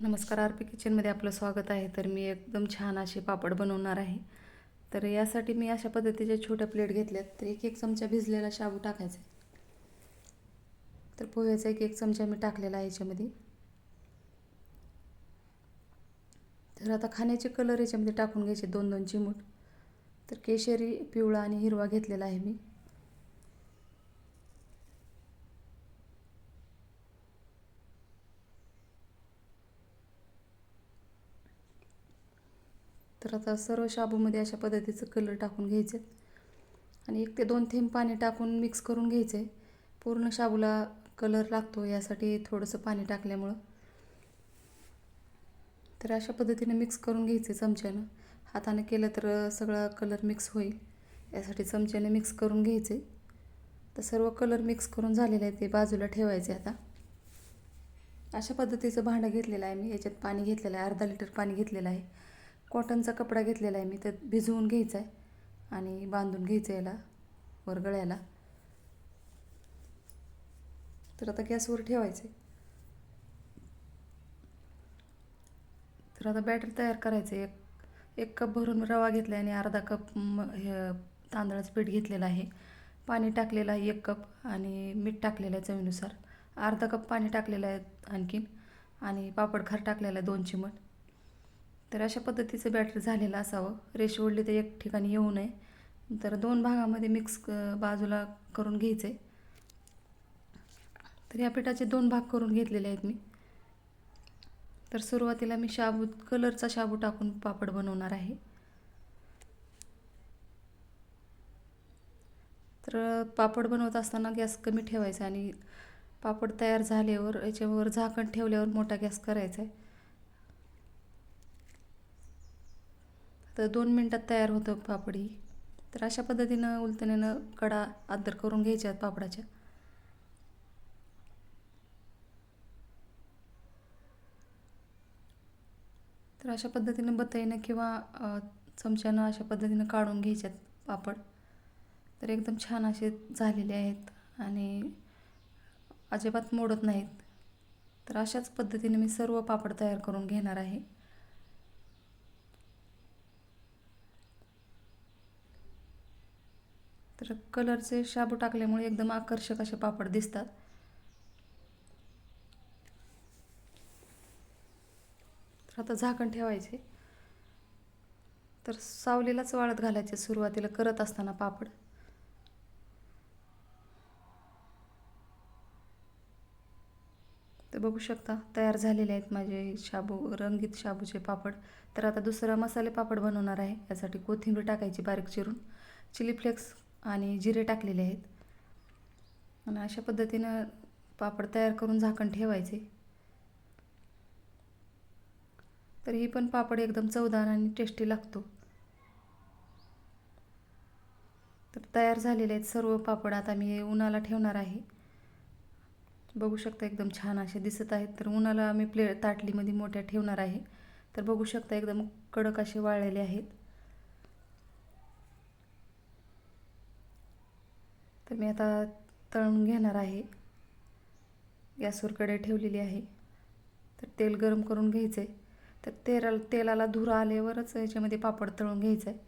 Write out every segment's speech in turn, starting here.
नमस्कार R P किचनमध्ये आपलं स्वागत आहे. तर मी एकदम छान असे पापड बनवणार आहे. तर यासाठी मी अशा पद्धतीच्या छोट्या प्लेट घेतल्यात तर एक एक चमचा भिजलेला शाबू टाकायचा आहे. तर पोह्याचा एक एक चमचा मी टाकलेला आहे याच्यामध्ये. तर आता खाण्याचे कलर याच्यामध्ये टाकून घ्यायचे दोन दोन चिमूट. तर केशरी पिवळा आणि हिरवा घेतलेला आहे मी. तर आता सर्व शाबूमध्ये अशा पद्धतीचं कलर टाकून घ्यायचे. आणि एक ते दोन थेंब पाणी टाकून मिक्स करून घ्यायचे. पूर्ण शाबूला कलर लागतो यासाठी थोडंसं पाणी टाकल्यामुळं. तर अशा पद्धतीने मिक्स करून घ्यायचे चमच्यानं. हाताने केलं तर सगळा कलर मिक्स होईल. यासाठी चमच्याने मिक्स करून घ्यायचे. तर सर्व कलर मिक्स करून झालेले आहे ते बाजूला ठेवायचे आता. अशा पद्धतीचं भांडं घेतलेलं आहे मी. याच्यात पाणी घेतलेलं आहे. अर्धा लिटर पाणी घेतलेलं आहे. कॉटनचा कपडा घेतलेला आहे मी त्यात भिजवून घ्यायचा आहे आणि बांधून घ्यायचं याला वर गळ्याला तर आता गॅसवर ठेवायचे तर आता बॅटर तयार करायचं एक एक कप भरून रवा घेतला आहे आणि अर्धा कप म हे तांदळाचं पीठ घेतलेलं आहे. पाणी टाकलेलं आहे एक कप आणि मीठ टाकलेलं आहे चवीनुसार. अर्धा कप पाणी टाकलेलं आहे आणखीन आणि पापड खार टाकलेला आहे दोन चिमट तर अशा पद्धतीचं बॅटर झालेलं असावं. रेश ओढली तर एक ठिकाणी येऊ नये. तर दोन भागामध्ये मिक्स बाजूला करून घ्यायचं आहे तर या पिठाचे दोन भाग करून घेतलेले आहेत मी. तर सुरुवातीला मी शाबू कलरचा शाबू टाकून पापड बनवणार आहे. तर पापड बनवत असताना गॅस कमी ठेवायचा आणि पापड तयार झाल्यावर याच्यावर झाकण ठेवल्यावर मोठा गॅस करायचा आहे तर दोन मिनटात तयार होतं पापडी. तर अशा पद्धतीनं उलतण्यानं कडा आदर करून घ्यायच्या आहेत पापडाच्या. तर अशा पद्धतीनं बताईनं किंवा चमच्यानं अशा पद्धतीनं काढून घ्यायच्यात पापड. तर एकदम छान असे झालेले आहेत आणि अजिबात मोडत नाहीत. तर अशाच पद्धतीने मी सर्व पापड तयार करून घेणार आहे. तर कलरचे शाबू टाकल्यामुळे एकदम आकर्षक असे पापड दिसतात. तर आता झाकण ठेवायचे. तर सावलीलाच वाळत घालायचे सुरुवातीला करत असताना पापड. तर बघू शकता तयार झालेले आहेत माझे शाबू रंगीत शाबूचे पापड. तर आता दुसरा मसाले पापड बनवणार आहे. यासाठी कोथिंबीर टाकायची बारीक चिरून. चिली फ्लेक्स आणि जिरे टाकलेले आहेत. आणि अशा पद्धतीनं पापड तयार करून झाकण ठेवायचे. तर ही पण पापड एकदम चवदार आणि टेस्टी लागतो. तर तयार झालेले आहेत सर्व पापड. आता मी उन्हाला ठेवणार आहे. बघू शकता एकदम छान असे दिसत आहेत. तर उन्हाला मी प्ले ताटलीमध्ये मोठ्या ठेवणार आहे. तर बघू शकता एकदम कडक असे वाळलेले आहेत. तर मी आता तळून घेणार आहे. गॅसवर कडे ठेवलेली आहे. तर तेल गरम करून घ्यायचं आहे तर तेला तेलाला धूर आल्यावरच याच्यामध्ये पापड तळून घ्यायचं आहे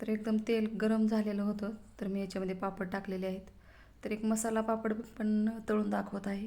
तर एकदम तेल गरम झालेलं होतं तर मी याच्यामध्ये पापड टाकलेले आहेत. तर एक मसाला पापड पण तळून दाखवत आहे.